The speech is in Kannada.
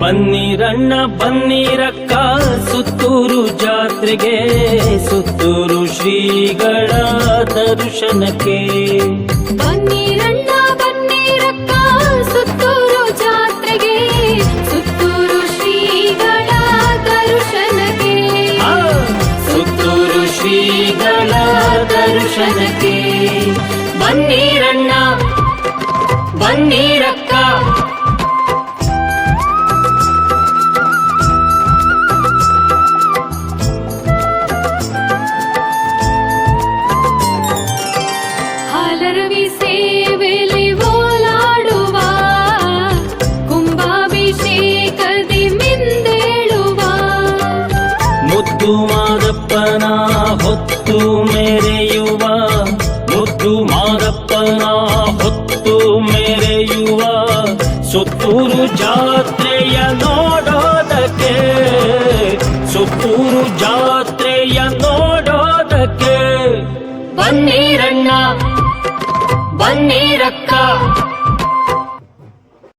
ಬನ್ನಿರಣ್ಣ ಬನ್ನಿರಕ್ಕ ಸುತ್ತೂರು ಜಾತ್ರೆಗೆ ಸುತ್ತೂರು ಶ್ರೀಗಳ ದರ್ಶನಕ್ಕೆ. ಬನ್ನಿರಣ್ಣ ಶ್ರೀಗಳ ದರ್ಶನಕ್ಕೆ ಬನ್ನಿರಣ್ಣ ಬನ್ನಿರಕ್ಕ ಮಾದಪ್ಪನ, ಹೊತ್ತು ಮೆರೆಯುವ. ಮುದ್ದು ಮಾದಪ್ಪನ, ಹೊತ್ತು ಮೆರೆಯುವ. ಸುತ್ತೂರು ಜಾತ್ರೆಯ ನೋಡೋದಕ್ಕೆ, ಸುತ್ತೂರು ಜಾತ್ರೆಯ ನೋಡೋದಕ್ಕೆ. ಬನ್ನಿರಣ್ಣ ಬನ್ನಿರಕ್ಕ